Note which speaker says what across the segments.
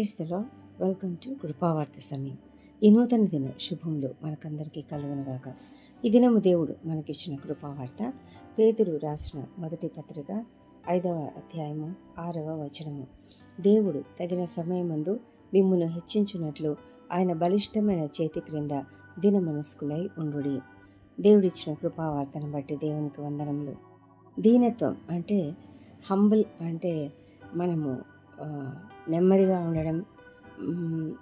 Speaker 1: క్రైస్తలో welcome to కృపావార్త సమయం. ఈ నూతన దిన శుభములు మనకందరికీ కలుగునుగాక. ఈ దినము దేవుడు మనకిచ్చిన కృపావార్త. పేదుడు రాసిన మొదటి పత్రిక ఐదవ అధ్యాయము ఆరవ వచనము. దేవుడు తగిన సమయమందు మిమ్మును హెచ్చించున్నట్లు ఆయన బలిష్టమైన చేతి క్రింద దిన మనస్కులై ఉండుడి. దేవుడిచ్చిన కృపావార్తను బట్టి దేవునికి వందనములు. దీనత్వం అంటే హంబుల్ అంటే మనము నెమ్మదిగా ఉండడం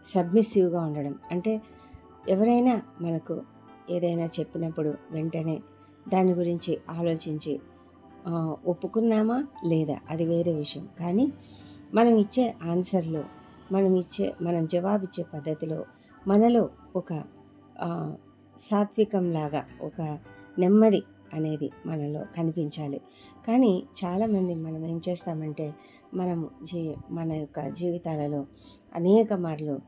Speaker 1: సబ్మిసివ్గా ఉండడం. అంటే ఎవరైనా మనకు ఏదైనా చెప్పినప్పుడు వెంటనే దాని గురించి ఆలోచించి ఒప్పుకున్నామా లేదా అది వేరే విషయం. కానీ మనం ఇచ్చే ఆన్సర్లో మనం ఇచ్చే మనం జవాబిచ్చే పద్ధతిలో మనలో ఒక సాత్వికంలాగా ఒక నెమ్మది అనేది మనలో కనిపించాలి. కానీ చాలామంది మనం ఏం చేస్తామంటే మనము జీ మన యొక్క జీవితాలలో అనేక మార్లు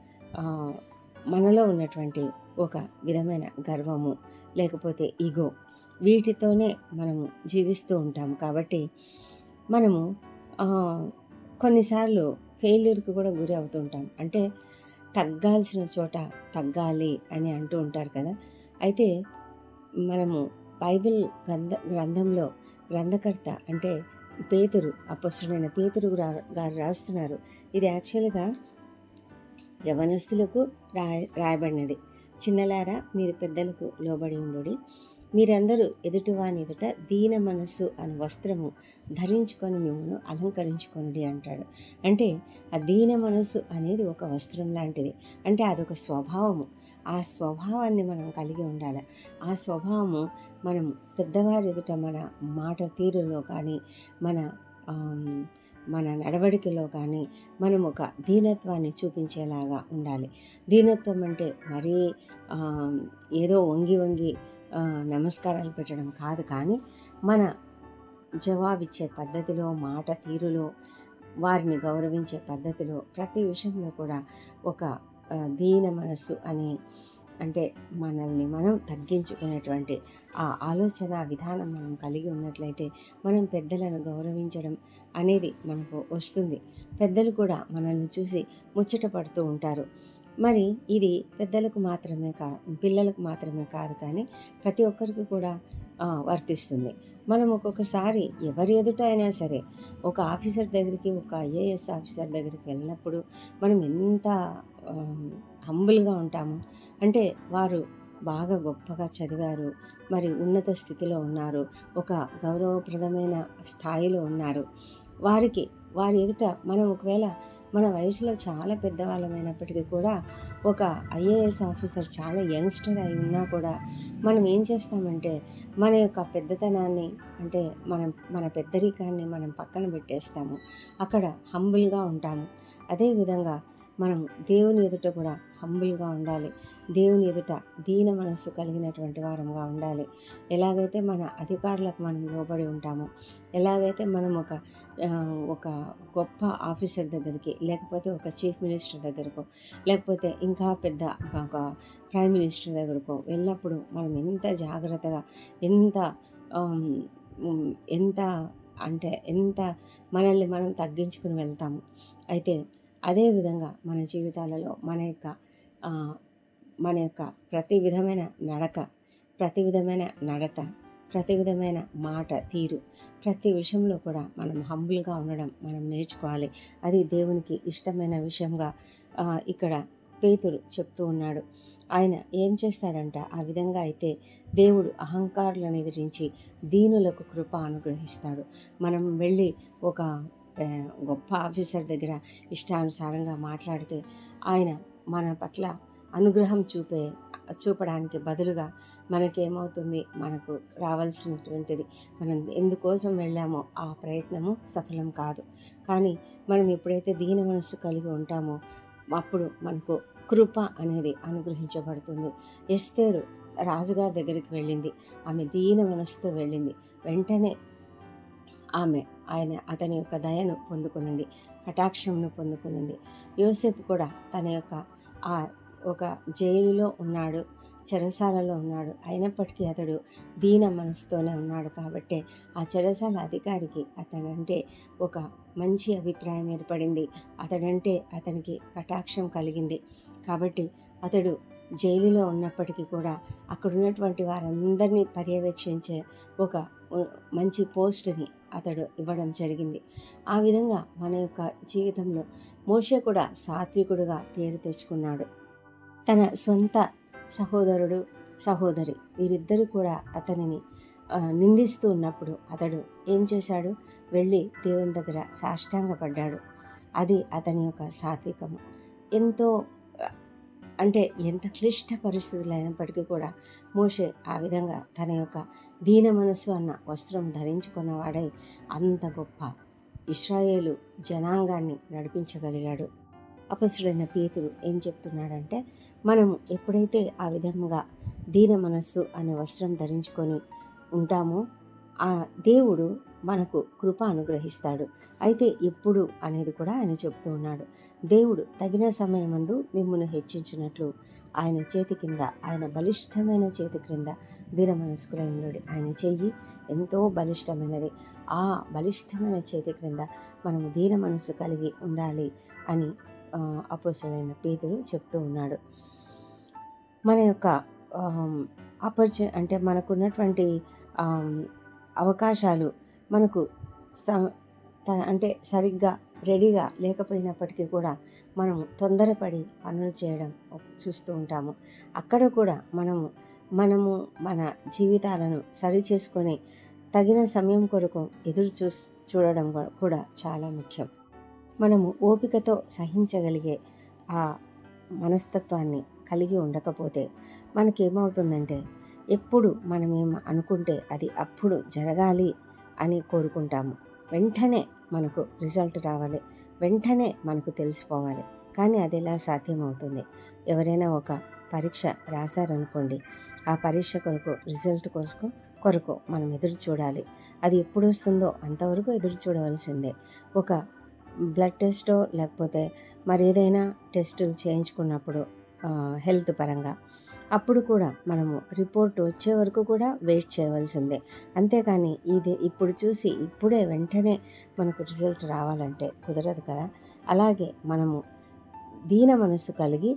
Speaker 1: మనలో ఉన్నటువంటి ఒక విధమైన గర్వము లేకపోతే ఈగో వీటితోనే మనము జీవిస్తూ ఉంటాం కాబట్టి మనము కొన్నిసార్లు ఫెయిల్యూర్కి కూడా గురి అవుతూ ఉంటాం. అంటే తగ్గాల్సిన చోట తగ్గాలి అని అంటూ ఉంటారు కదా. అయితే మనము బైబిల్ గ్రంథ గ్రంథంలో గ్రంథకర్త అంటే పేతురు అపస్తుడైన పేతురు గారు రాస్తున్నారు. ఇది యాక్చువల్గా యవనస్తులకు రాయ రాయబడినది. చిన్నలారా మీరు పెద్దలకు లోబడి ఉండుడి. మీరందరూ ఎదుటివాని ఎదుట దీన మనస్సు అని వస్త్రము ధరించుకొని మిమ్మల్ని అలంకరించుకొనుడి అంటాడు. అంటే ఆ దీన మనస్సు అనేది ఒక వస్త్రం లాంటిది. అంటే అదొక స్వభావము. ఆ స్వభావాన్ని మనం కలిగి ఉండాలి. ఆ స్వభావము మనం పెద్దవారి ఎదుట మన మాట తీరులో కానీ మన మన నడవడికలో కానీ మనం ఒక దీనత్వాన్ని చూపించేలాగా ఉండాలి. దీనత్వం అంటే మరీ ఏదో వంగి వంగి నమస్కారాలు పెట్టడం కాదు కానీ మన జవాబిచ్చే పద్ధతిలో మాట తీరులో వారిని గౌరవించే పద్ధతిలో ప్రతి విషయంలో కూడా ఒక దీన మనస్సు అనే అంటే మనల్ని మనం తగ్గించుకునేటువంటి ఆ ఆలోచన విధానం మనం కలిగి ఉన్నట్లయితే మనం పెద్దలను గౌరవించడం అనేది మనకు వస్తుంది. పెద్దలు కూడా మనల్ని చూసి ముచ్చట పడుతూ ఉంటారు. మరి ఇది పెద్దలకు మాత్రమే కా పిల్లలకు మాత్రమే కాదు కానీ ప్రతి ఒక్కరికి కూడా వర్తిస్తుంది. మనం ఒక్కొక్కసారి ఎవరి ఎదుట అయినా సరే ఒక ఆఫీసర్ దగ్గరికి ఒక ఐఏఎస్ ఆఫీసర్ దగ్గరికి వెళ్ళినప్పుడు మనం ఎంత హంబుల్గా ఉంటాము. అంటే వారు బాగా గొప్పగా చదివారు మరి ఉన్నత స్థితిలో ఉన్నారు ఒక గౌరవప్రదమైన స్థాయిలో ఉన్నారు. వారికి వారి ఎదుట మనం ఒకవేళ మన వయసులో చాలా పెద్దవాళ్ళమైనప్పటికీ కూడా ఒక ఐఏఎస్ ఆఫీసర్ చాలా యంగ్స్టర్ అయి ఉన్నా కూడా మనం ఏం చేస్తామంటే మన యొక్క పెద్దతనాన్ని అంటే మనం మన పెద్దరికాన్ని మనం పక్కన పెట్టేస్తాము. అక్కడ హంబుల్గా ఉంటాము. అదేవిధంగా మనం దేవుని ఎదుట కూడా హంబుల్గా ఉండాలి. దేవుని ఎదుట దీన మనస్సు కలిగినటువంటి వారంగా ఉండాలి. ఎలాగైతే మన అధికారులకు మనం లోబడి ఉంటామో ఎలాగైతే మనం ఒక ఒక గొప్ప ఆఫీసర్ దగ్గరికి లేకపోతే ఒక చీఫ్ మినిస్టర్ దగ్గరకో లేకపోతే ఇంకా పెద్ద ఒక ప్రైమ్ మినిస్టర్ దగ్గరకో వెళ్ళినప్పుడు మనం ఎంత జాగ్రత్తగా ఎంత ఎంత అంటే ఎంత మనల్ని మనం తగ్గించుకుని వెళ్తాము. అయితే అదేవిధంగా మన జీవితాలలో మన యొక్క మన యొక్క ప్రతి విధమైన నడక ప్రతి విధమైన నడత ప్రతి విధమైన మాట తీరు ప్రతి విషయంలో కూడా మనం హంబుల్గా ఉండడం మనం నేర్చుకోవాలి. అది దేవునికి ఇష్టమైన విషయంగా ఇక్కడ పేతుడు చెప్తూ ఉన్నాడు. ఆయన ఏం చేస్తాడంట? ఆ విధంగా అయితే దేవుడు అహంకారులను ఎదిరించి దీనులకు కృప అనుగ్రహిస్తాడు. మనం వెళ్ళి ఒక గొప్ప ఆఫీసర్ దగ్గర ఇష్టానుసారంగా మాట్లాడితే ఆయన మన పట్ల అనుగ్రహం చూపే చూపడానికి బదులుగా మనకేమవుతుంది? మనకు రావాల్సినటువంటిది మనం ఎందుకోసం వెళ్ళామో ఆ ప్రయత్నము సఫలం కాదు. కానీ మనం ఎప్పుడైతే దీన మనస్సు కలిగి ఉంటామో అప్పుడు మనకు కృప అనేది అనుగ్రహించబడుతుంది. ఎస్తేరు రాజుగారి దగ్గరికి వెళ్ళింది. ఆమె దీన మనస్సుతో వెళ్ళింది. వెంటనే ఆమె ఆయన అతని యొక్క దయను పొందుకునింది కటాక్షంను పొందుకునింది. యోసేపు కూడా తన యొక్క ఆ ఒక జైలులో ఉన్నాడు చెరసాలలో ఉన్నాడు. అయినప్పటికీ అతడు దీన మనసుతోనే ఉన్నాడు కాబట్టి ఆ చెరసాల అధికారికి అతడంటే ఒక మంచి అభిప్రాయం ఏర్పడింది. అతడంటే అతనికి కటాక్షం కలిగింది. కాబట్టి అతడు జైలులో ఉన్నప్పటికీ కూడా అక్కడ ఉన్నటువంటి వారందరినీ పర్యవేక్షించే ఒక మంచి పోస్ట్ని అతడు ఇవ్వడం జరిగింది. ఆ విధంగా మన యొక్క జీవితంలో మోషే కూడా సాత్వికుడుగా పేరు తెచ్చుకున్నాడు. తన సొంత సహోదరుడు సహోదరి వీరిద్దరూ కూడా అతనిని నిందిస్తూ ఉన్నప్పుడు అతడు ఏం చేశాడు? వెళ్ళి దేవుని దగ్గర సాష్టాంగపడ్డాడు. అది అతని యొక్క సాత్వికము. ఎంతో అంటే ఎంత క్లిష్ట పరిస్థితులు అయినప్పటికీ కూడా మోషే ఆ విధంగా తన యొక్క దీన మనసు అన్న వస్త్రం ధరించుకున్నవాడై అంత గొప్ప ఇస్రాయేలు జనాంగాన్ని నడిపించగలిగాడు. అపసుడైన పేతుడు ఏం చెప్తున్నాడంటే మనము ఎప్పుడైతే ఆ విధంగా దీన మనస్సు అనే వస్త్రం ధరించుకొని ఉంటామో ఆ దేవుడు మనకు కృప అనుగ్రహిస్తాడు. అయితే ఎప్పుడు అనేది కూడా ఆయన చెబుతూ ఉన్నాడు. దేవుడు తగిన సమయమందు మిమ్మల్ని హెచ్చించినట్లు ఆయన చేతి కింద ఆయన బలిష్టమైన చేతి క్రింద దీన మనస్కులై ఉన్నాడు ఆయన చెయ్యి ఎంతో బలిష్టమైనది. ఆ బలిష్టమైన చేతి క్రింద మనము దీన మనస్సు కలిగి ఉండాలి అని అపోసులైన పేదలు చెప్తూ ఉన్నాడు. మన యొక్క ఆపర్చు అంటే మనకున్నటువంటి అవకాశాలు మనకు స అంటే సరిగ్గా రెడీగా లేకపోయినప్పటికీ కూడా మనము తొందరపడి పనులు చేయడం చూస్తూ ఉంటాము. అక్కడ కూడా మనము మనము మన జీవితాలను సరి చేసుకొని తగిన సమయం కొరకు ఎదురు చూ చూడడం కూడా చాలా ముఖ్యం. మనము ఓపికతో సహించగలిగే ఆ మనస్తత్వాన్ని కలిగి ఉండకపోతే మనకేమవుతుందంటే ఎప్పుడు మనమేం అనుకుంటే అది అప్పుడు జరగాలి అని కోరుకుంటాము. వెంటనే మనకు రిజల్ట్ రావాలి. వెంటనే మనకు తెలిసిపోవాలి. కానీ అది ఎలా సాధ్యమవుతుంది? ఎవరైనా ఒక పరీక్ష రాశారనుకోండి ఆ పరీక్ష కొరకు రిజల్ట్ కోసం కొరకు మనం ఎదురు చూడాలి. అది ఎప్పుడు వస్తుందో అంతవరకు ఎదురు చూడవలసిందే. ఒక బ్లడ్ టెస్టో లేకపోతే మరి ఏదైనా టెస్టులు చేయించుకున్నప్పుడు హెల్త్ పరంగా అప్పుడు కూడా మనము రిపోర్ట్ వచ్చే వరకు కూడా వెయిట్ చేయవలసిందే. అంతేకాని ఇది ఇప్పుడు చూసి ఇప్పుడే వెంటనే మనకు రిజల్ట్ రావాలంటే కుదరదు కదా. అలాగే మనము దీన మనసు కలిగి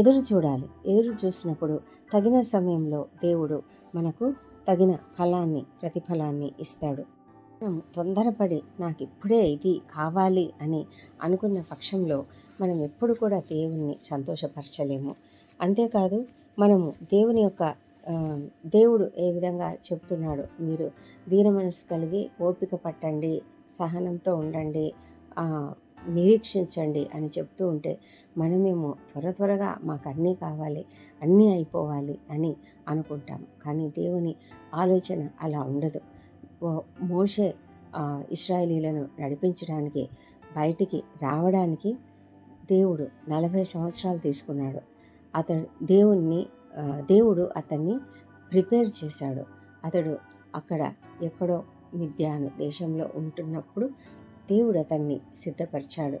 Speaker 1: ఎదురు చూడాలి. ఎదురు చూసినప్పుడు తగిన సమయంలో దేవుడు మనకు తగిన ఫలాన్ని ప్రతిఫలాన్ని ఇస్తాడు. మనం తొందరపడి నాకు ఇప్పుడే ఇది కావాలి అని అనుకున్న పక్షంలో మనం ఎప్పుడు కూడా దేవుణ్ణి సంతోషపరచలేము. అంతేకాదు మనము దేవుని యొక్క దేవుడు ఏ విధంగా చెప్తున్నాడు మీరు దీన మనసు కలిగి ఓపిక పట్టండి సహనంతో ఉండండి నిరీక్షించండి అని చెప్తూ ఉంటే మనమేమో త్వర త్వరగా మాకు అన్నీ కావాలి అన్నీ అయిపోవాలి అని అనుకుంటాం. కానీ దేవుని ఆలోచన అలా ఉండదు. మోషే ఇస్రాయలీలను నడిపించడానికి బయటికి రావడానికి దేవుడు నలభై సంవత్సరాలు తీసుకున్నాడు. అతడు దేవుణ్ణి దేవుడు అతన్ని ప్రిపేర్ చేశాడు. అతడు అక్కడ ఎక్కడో మిథ్యాను దేశంలో ఉంటున్నప్పుడు దేవుడు అతన్ని సిద్ధపరిచాడు.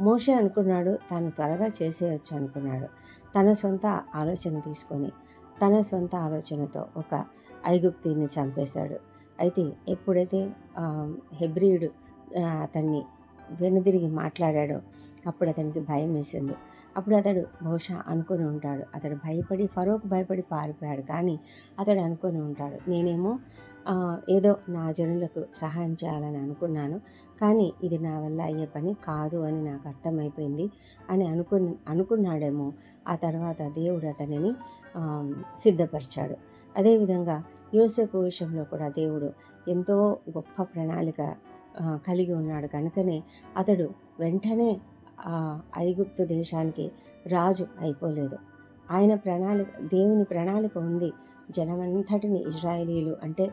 Speaker 1: మోషే అనుకున్నాడు తాను త్వరగా చేసేయచ్చు అనుకున్నాడు. తన సొంత ఆలోచన తీసుకొని తన సొంత ఆలోచనతో ఒక ఐగుప్తిని చంపేశాడు. అయితే ఎప్పుడైతే హెబ్రియుడు అతన్ని వెనుదిరిగి మాట్లాడాడో అప్పుడు అతనికి భయం వేసింది అప్పుడు అతడు బహుశా అనుకుని ఉంటాడు. అతడు భయపడి ఫరోక్ భయపడి పారిపోయాడు. కానీ అతడు అనుకుని ఉంటాడు. నేనేమో ఏదో నా జనులకు సహాయం చేయాలని అనుకున్నాను. కానీ ఇది నా వల్ల అయ్యే పని కాదు అని నాకు అర్థమైపోయింది అని అనుకు అనుకున్నాడేమో. ఆ తర్వాత దేవుడు అతనిని సిద్ధపరిచాడు. అదేవిధంగా యోసేపు విషయంలో కూడా దేవుడు ఎంతో గొప్ప ప్రణాళిక కలిగి ఉన్నాడు. కనుకనే అతడు వెంటనే ఐగుప్తు దేశానికి రాజు అయిపోలేదు. ఆయన ప్రణాళిక దేవుని ప్రణాళిక ఉంది. జనమంతటిని ఇజ్రాయేలీలు అంటే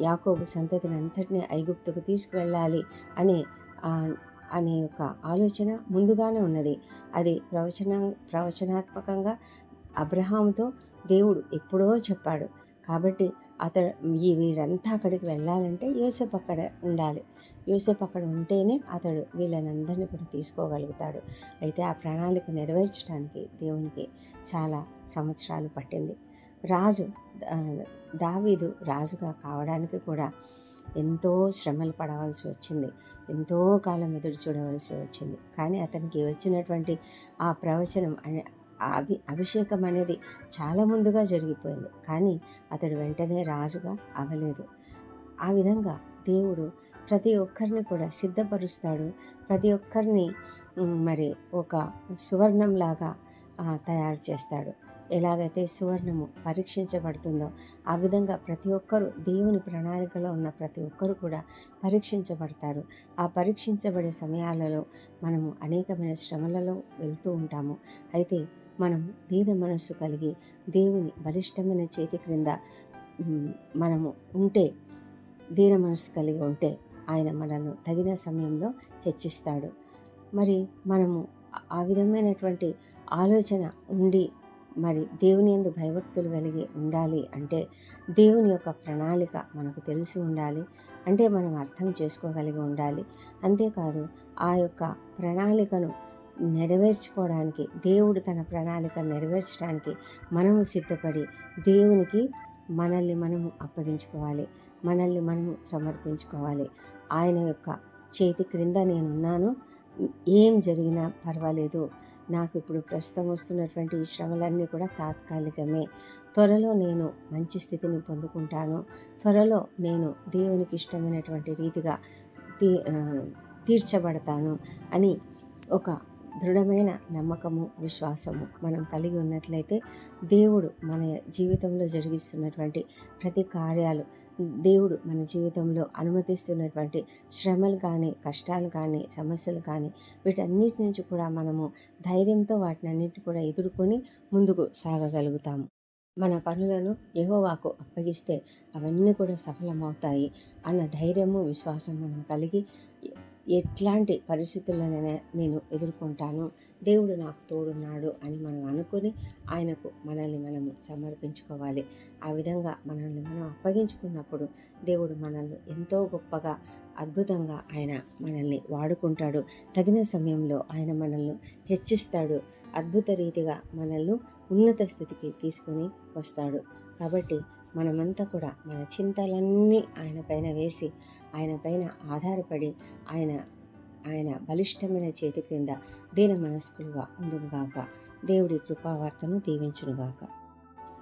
Speaker 1: యాకోబు సంతతిని అంతటిని ఐగుప్తుకు తీసుకువెళ్ళాలి అనే అనే ఒక ఆలోచన ముందుగానే ఉన్నది. అది ప్రవచన ప్రవచనాత్మకంగా అబ్రహాముతో దేవుడు ఎప్పుడో చెప్పాడు. కాబట్టి అతడు ఈ వీరంతా అక్కడికి వెళ్ళాలంటే యూసెఫ్ అక్కడ ఉండాలి. యూసెఫ్ అక్కడ ఉంటేనే అతడు వీళ్ళనందరినీ కూడా తీసుకోగలుగుతాడు. అయితే ఆ ప్రణాళిక నెరవేర్చడానికి దేవునికి చాలా సంవత్సరాలు పట్టింది. రాజు దావీదు రాజుగా కావడానికి కూడా ఎంతో శ్రమలు పడవలసి వచ్చింది. ఎంతో కాలం ఎదురు చూడవలసి వచ్చింది. కానీ అతనికి వచ్చినటువంటి ఆ ప్రవచనం అనే అభి అభిషేకం అనేది చాలా ముందుగా జరిగిపోయింది. కానీ అతడు వెంటనే రాజుగా అవ్వలేదు ఆ విధంగా దేవుడు ప్రతి ఒక్కరిని కూడా సిద్ధపరుస్తాడు. ప్రతి ఒక్కరిని మరి ఒక సువర్ణంలాగా తయారు చేస్తాడు. ఎలాగైతే సువర్ణము పరీక్షించబడుతుందో ఆ విధంగా ప్రతి ఒక్కరు దేవుని ప్రణాళికలో ఉన్న ప్రతి ఒక్కరు కూడా పరీక్షించబడతారు. ఆ పరీక్షించబడే సమయాలలో మనము అనేకమైన శ్రమలలో వెళ్తూ ఉంటాము. అయితే మనం దీన మనస్సు కలిగి దేవుని బలిష్టమైన చేతి క్రింద మనము ఉంటే దీన మనస్సు కలిగి ఉంటే ఆయన మనల్ని తగిన సమయంలో హెచ్చిస్తాడు. మరి మనము ఆ విధమైనటువంటి ఆలోచన ఉండి మరి దేవుని యందు భయభక్తులు కలిగి ఉండాలి అంటే దేవుని యొక్క ప్రణాళిక మనకు తెలిసి ఉండాలి అంటే మనం అర్థం చేసుకోగలిగి ఉండాలి. అంతేకాదు ఆ యొక్క ప్రణాళికను నెరవేర్చుకోవడానికి దేవుడు తన ప్రణాళిక నెరవేర్చడానికి మనము సిద్ధపడి దేవునికి మనల్ని మనము అప్పగించుకోవాలి మనల్ని మనము సమర్పించుకోవాలి. ఆయన యొక్క చేతి క్రింద నేనున్నాను ఏం జరిగినా పర్వాలేదు. నాకు ఇప్పుడు ప్రస్తుతం వస్తున్నటువంటి ఈ శ్రమలన్నీ కూడా తాత్కాలికమే. త్వరలో నేను మంచి స్థితిని పొందుకుంటాను. త్వరలో నేను దేవునికి ఇష్టమైనటువంటి రీతిగా తీ తీర్చబడతాను అని ఒక దృఢమైన నమ్మకము విశ్వాసము మనం కలిగి ఉన్నట్లయితే దేవుడు మన జీవితంలో జరిగిస్తున్నటువంటి ప్రతి కార్యాలు దేవుడు మన జీవితంలో అనుమతిస్తున్నటువంటి శ్రమలు కానీ కష్టాలు కానీ సమస్యలు కానీ వీటన్నిటి నుంచి కూడా మనము ధైర్యంతో వాటిని అన్నిటి కూడా ఎదుర్కొని ముందుకు సాగగలుగుతాము. మన పనులను ఎగోవాకు అప్పగిస్తే అవన్నీ కూడా సఫలమవుతాయి అన్న ధైర్యము విశ్వాసం మనం కలిగి ఎట్లాంటి పరిస్థితుల్లోనైనా నేను ఎదుర్కొంటాను? దేవుడు నాకు తోడున్నాడు అని మనం అనుకొని ఆయనకు మనల్ని మనము సమర్పించుకోవాలి. ఆ విధంగా మనల్ని మనం అప్పగించుకున్నప్పుడు దేవుడు మనల్ని ఎంతో గొప్పగా అద్భుతంగా ఆయన మనల్ని వాడుకుంటాడు. తగిన సమయంలో ఆయన మనల్ని హెచ్చిస్తాడు. అద్భుత రీతిగా మనల్ని ఉన్నత స్థితికి తీసుకొని వస్తాడు. కాబట్టి మనమంతా కూడా మన చింతలన్నీ ఆయన పైన వేసి ఆయన పైన ఆధారపడి ఆయన ఆయన బలిష్టమైన చేతి క్రింద దీన మనస్కులుగా ఉందుగాక దేవుడి కృపావార్తను దీవించునుగాక.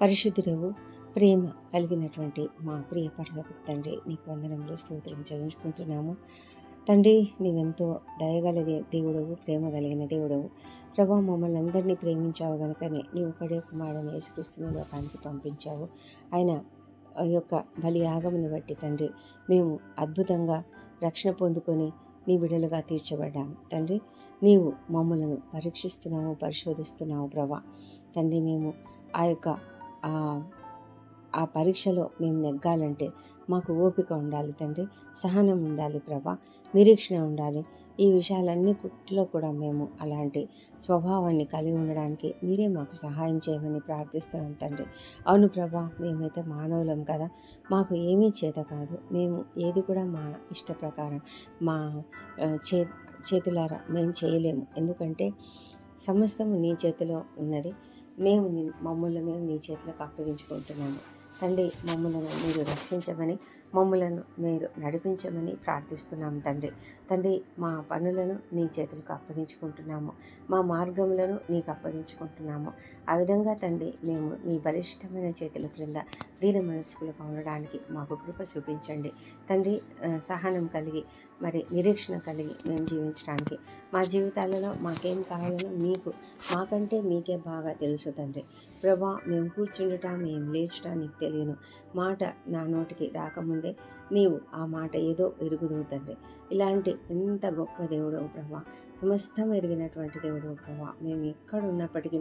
Speaker 1: పరిశుద్ధుడవు ప్రేమ కలిగినటువంటి మా ప్రియ పరలోక తండ్రి నీకు వందనంలో స్తోత్రం చదివించుకుంటున్నాము తండ్రి నీవెంతో దయగల దేవుడవు ప్రేమ కలిగిన దేవుడవు. ప్రభా మమ్మల్ని అందరినీ ప్రేమించావు కనుకనే నీవు పడే కుమారుని యేసుక్రీస్తుని లోకానికి పంపించావు. ఆయన ఆ యొక్క బలి యాగమును బట్టి తండ్రి మేము అద్భుతంగా రక్షణ పొందుకొని నీ బిడలుగా తీర్చబడ్డాము తండ్రి నీవు మమ్మలను పరీక్షిస్తున్నావు పరిశోధిస్తున్నావు ప్రభా. తండ్రి మేము ఆ యొక్క ఆ ఆ పరీక్షలో మేము నెగ్గాలంటే మాకు ఓపిక ఉండాలి తండ్రి సహనం ఉండాలి ప్రభా నిరీక్షణ ఉండాలి. ఈ విషయాలన్నిటిలో కూడా మేము అలాంటి స్వభావాన్ని కలిగి ఉండడానికి మీరే మాకు సహాయం చేయమని ప్రార్థిస్తున్నాం తండ్రి. అవును ప్రభా మేమైతే మానవులం కదా మాకు ఏమీ చేత కాదు. మేము ఏది కూడా మా ఇష్ట ప్రకారం మా చే చేతులారా మేము చేయలేము. ఎందుకంటే సమస్తము నీ చేతిలో ఉన్నది. మేము మమ్మల్ని మేము నీ చేతిలోకి అప్పగించుకుంటున్నాము. తండ్రి మమ్మల్ని మీరు రక్షించమని మమ్మలను మీరు నడిపించమని ప్రార్థిస్తున్నాము తండ్రి. తండ్రి మా పనులను నీ చేతులకు అప్పగించుకుంటున్నాము. మా మార్గములను నీకు అప్పగించుకుంటున్నాము. ఆ విధంగా తండ్రి మేము నీ బలిష్టమైన చేతుల క్రింద దీన మనస్కులుగా ఉండడానికి మాకు కృప చూపించండి. తండ్రి సహనం కలిగి మరి నిరీక్షణ కలిగి మేము జీవించడానికి మా జీవితాలలో మాకేం కావాలో మీకు మాకంటే మీకే బాగా తెలుసు తండ్రి. ప్రభా మేము కూర్చుండటం మేము లేచుట నీకు తెలియను. మాట నా నోటికి రాకముందు నీవు ఆ మాట ఏదో ఎరుగుదువు తండ్రి. ఇలాంటి ఎంత గొప్ప దేవుడు ప్రభా సమస్తం ఎరిగినటువంటి దేవుడు ప్రభా మేము ఎక్కడ ఉన్నప్పటికీ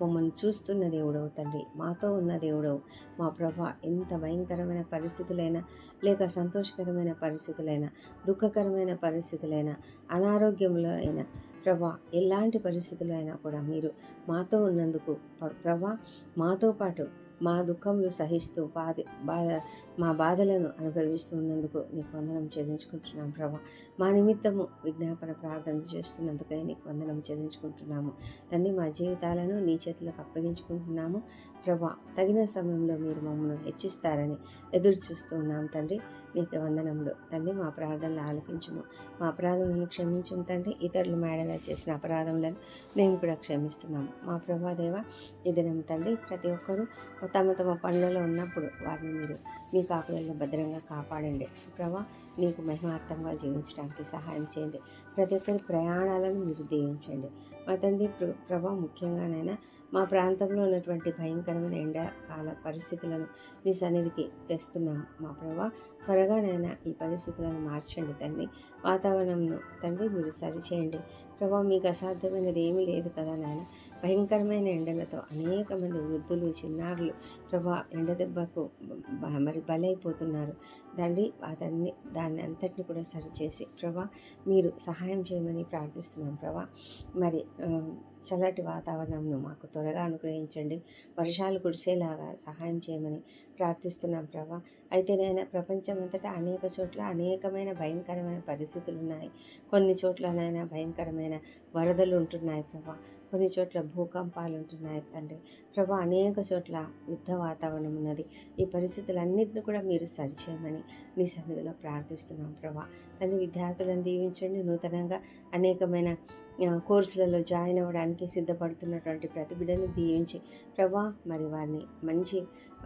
Speaker 1: మమ్మల్ని చూస్తున్న దేవుడవు తండ్రి మాతో ఉన్న దేవుడవు మా ప్రభా ఎంత భయంకరమైన పరిస్థితులైనా లేక సంతోషకరమైన పరిస్థితులైనా దుఃఖకరమైన పరిస్థితులైనా అనారోగ్యంలో అయినా ప్రభా ఎలాంటి పరిస్థితులు అయినా కూడా మీరు మాతో ఉన్నందుకు ప్రభా మాతో పాటు మా దుఃఖములు సహిస్తూ బాధ బాధ మా బాధలను అనుభవిస్తున్నందుకు నీకు వందనం చెల్లించుకుంటున్నాం ప్రభా. మా నిమిత్తము విజ్ఞాపన ప్రార్థన చేస్తున్నందుకై నీకు వందనం చెల్లించుకుంటున్నాము. తండ్రి మా జీవితాలను నీ చేతులకు అప్పగించుకుంటున్నాము. ప్రభా తగిన సమయంలో మీరు మమ్మల్ని హెచ్చిస్తారని ఎదురు చూస్తూ ఉన్నాం తండ్రి. నీకు వందనములు. తండ్రి మా ప్రార్థనలు ఆలకించుము. మా అపరాధములను క్షమించము తండ్రి. ఇతరులు మేడలా చేసిన అపరాధములను మేము కూడా క్షమిస్తున్నాము. మా ప్రభాదేవ ఇదనం తండ్రి ప్రతి ఒక్కరూ తమ తమ పనులలో ఉన్నప్పుడు వారిని మీరు మీ కాపులలో భద్రంగా కాపాడండి. ప్రభా నీకు మహిమార్థంగా జీవించడానికి సహాయం చేయండి. ప్రతి ఒక్కరి ప్రయాణాలను మీరు దీవించండి. మా తండ్రి ప్రభా ముఖ్యంగానైనా మా ప్రాంతంలో ఉన్నటువంటి భయంకరమైన ఎండాకాల పరిస్థితులను మీ సన్నిధికి తెస్తున్నాము మా ప్రభా త్వరగానైనా ఈ పరిస్థితులను మార్చండి తండ్రి వాతావరణంను తండ్రి మీరు సరిచేయండి. ప్రభా మీకు అసాధ్యమైనది ఏమీ లేదు కదా నాయన. భయంకరమైన ఎండలతో అనేక మంది వృద్ధులు చిన్నారులు ప్రభా ఎండ దెబ్బకు మరి బలైపోతున్నారు. తండ్రి అతన్ని దాన్ని అంతటిని కూడా సరిచేసి ప్రభా మీరు సహాయం చేయమని ప్రార్థిస్తున్నాం ప్రభా. మరి చల్లటి వాతావరణంను మాకు త్వరగా అనుగ్రహించండి. వర్షాలు కురిసేలాగా సహాయం చేయమని ప్రార్థిస్తున్నాం ప్రభా. అయితే నేను ప్రపంచం అంతటా అనేక చోట్ల అనేకమైన భయంకరమైన పరిస్థితులు ఉన్నాయి. కొన్ని చోట్లనైనా భయంకరమైన వరదలు ఉంటున్నాయి ప్రభా. కొన్ని చోట్ల భూకంపాలు ఉంటున్నాయి తండ్రి. ప్రభా అనేక చోట్ల యుద్ధ వాతావరణం ఉన్నది. ఈ పరిస్థితులన్నింటినీ కూడా మీరు సరిచేయమని మీ సన్నిధిలో ప్రార్థిస్తున్నాం ప్రభా. తండ్రి విద్యార్థులను దీవించండి. నూతనంగా అనేకమైన కోర్సులలో జాయిన్ అవ్వడానికి సిద్ధపడుతున్నటువంటి ప్రతి బిడ్డను దీవించి ప్రభా మరి వారిని మంచి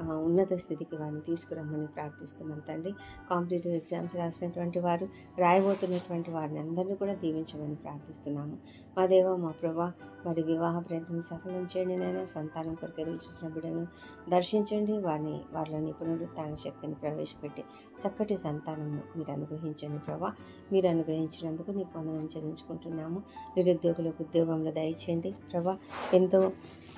Speaker 1: ఉన్నత స్థితికి వారిని తీసుకురమ్మని ప్రార్థిస్తున్నాం తండ్రి. కాంపిటేటివ్ ఎగ్జామ్స్ రాసినటువంటి వారు రాయబోతున్నటువంటి వారిని అందరినీ కూడా దీవించమని ప్రార్థిస్తున్నాము. మా దేవ మా ప్రభా మరి వివాహ ప్రయత్నం సఫలం చేయండి నైనా సంతానం కొరకు ఎదురు చూసిన బిడ్డను దర్శించండి. వారిని వారిలోని పునరుత్న శక్తిని ప్రవేశపెట్టి చక్కటి సంతానము మీరు అనుగ్రహించండి ప్రభా. మీరు అనుగ్రహించినందుకు నీకు వందనం చెల్లించుకుంటున్నాము. నిరుద్యోగులకు ఉద్యోగంలో దయచేయండి ప్రభా. ఎంతో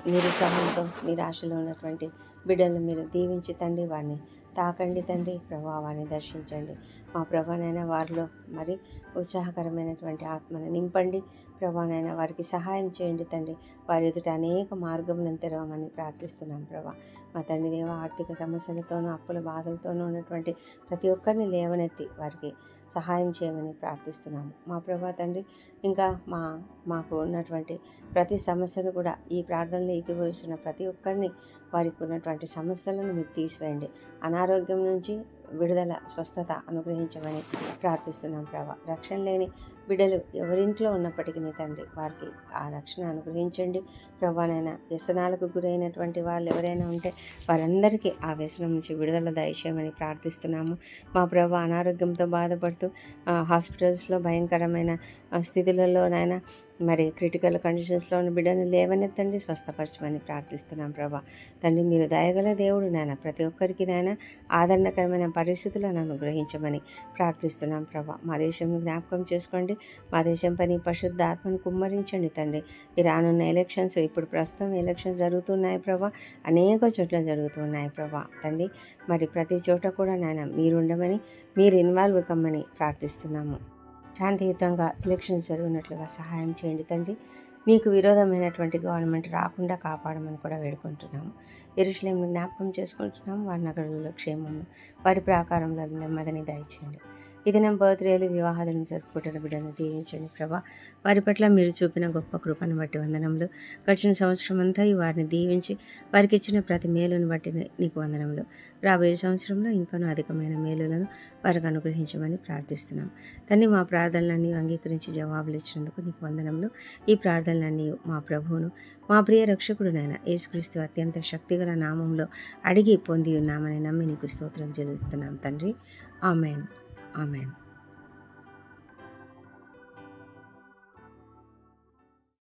Speaker 1: నిరుత్సాహంతో నిరాశలో ఉన్నటువంటి బిడ్డలను మీరు దీవించి తండ్రి వారిని తాకండి తండ్రి ప్రభావాన్ని దర్శించండి. మా ప్రభానైనా వారిలో మరి ఉత్సాహకరమైనటువంటి ఆత్మను నింపండి. ప్రభానైనా వారికి సహాయం చేయండి తండ్రి. వారి ఎదుట అనేక మార్గములను తెరవమని ప్రార్థిస్తున్నాం ప్రభా. మా తండ్రి దేవ ఆర్థిక సమస్యలతోనూ అప్పుల బాధలతోనూ ఉన్నటువంటి ప్రతి ఒక్కరిని లేవనెత్తి వారికి సహాయం చేయమని ప్రార్థిస్తున్నాము. మా ప్రభా తండ్రి ఇంకా మా మాకు ఉన్నటువంటి ప్రతి సమస్యను కూడా ఈ ప్రార్థనలో ఎగిపోయిస్తున్న ప్రతి ఒక్కరిని వారికి ఉన్నటువంటి సమస్యలను మీరు తీసివేయండి. అనారోగ్యం నుంచి విడుదల స్వస్థత అనుగ్రహించమని ప్రార్థిస్తున్నాం ప్రభా. రక్షణ లేని బిడ్డలు ఎవరింట్లో ఉన్నప్పటికీ తండ్రి వారికి ఆ రక్షణ అనుగ్రహించండి. ప్రభానైనా వ్యసనాలకు గురైనటువంటి వాళ్ళు ఎవరైనా ఉంటే వారందరికీ ఆ వ్యసనం నుంచి విడుదల దయచేయమని ప్రార్థిస్తున్నాము. మా ప్రభు అనారోగ్యంతో బాధపడుతూ హాస్పిటల్స్లో భయంకరమైన స్థితులలో నాయన మరి క్రిటికల్ కండిషన్స్లో ఉన్న బిడ్డను లేవనెత్తండి స్వస్థపరచమని ప్రార్థిస్తున్నాం ప్రభా. తండ్రి మీరు దయగల దేవుడు నాయన ప్రతి ఒక్కరికి నాయన ఆదరణకరమైన పరిస్థితులను అనుగ్రహించమని ప్రార్థిస్తున్నాం ప్రభా. మా దేశంలో జ్ఞాపకం చేసుకోండి. మా దేశం పని పరిశుద్ధ ఆత్మను కుమ్మరించండి తండ్రి. ఈ రానున్న ఎలక్షన్స్ ఇప్పుడు ప్రస్తుతం ఎలక్షన్స్ జరుగుతున్నాయి ప్రభా. అనేక చోట్ల జరుగుతున్నాయి ప్రభా తండ్రి. మరి ప్రతి చోట కూడా నాయన మీరు ఉండమని మీరు ఇన్వాల్వ్ కమ్మని ప్రార్థిస్తున్నాము. శాంతియుతంగా ఎలక్షన్స్ జరిగినట్లుగా సహాయం చేయండి తండ్రి. మీకు విరోధమైనటువంటి గవర్నమెంట్ రాకుండా కాపాడమని కూడా వేడుకుంటున్నాము. ఎరుషులేంను జ్ఞాపకం చేసుకుంటున్నాం. వారి నగరంలో క్షేమము. వారి ప్రాకారంలో నెమ్మదిని దయచేయండి. ఇది నా బర్త్డేలు వివాహాలను జరుపుకుంటున్న బిడ్డను దీవించండి ప్రభా. వారి పట్ల మీరు చూపిన గొప్ప కృపను బట్టి వందనంలో గడిచిన సంవత్సరం అంతా ఈ వారిని దీవించి వారికి ఇచ్చిన ప్రతి మేలును బట్టి నీకు వందనంలో రాబోయే సంవత్సరంలో ఇంకనూ అధికమైన మేలులను వారికి అనుగ్రహించమని ప్రార్థిస్తున్నాం. తన్ని మా ప్రార్థనలన్నీ అంగీకరించి జవాబులు ఇచ్చినందుకు నీకు వందనంలో ఈ ప్రార్థనలన్నీ మా ప్రభువును మా ప్రియ రక్షకుడు నాయన యేసుక్రీస్తు అత్యంత శక్తిగల నామంలో అడిగి పొంది ఉన్నామని నమ్మి నీకు స్తోత్రం చెల్లిస్తున్నాం తండ్రి. ఆమెన్. ఆమెన్.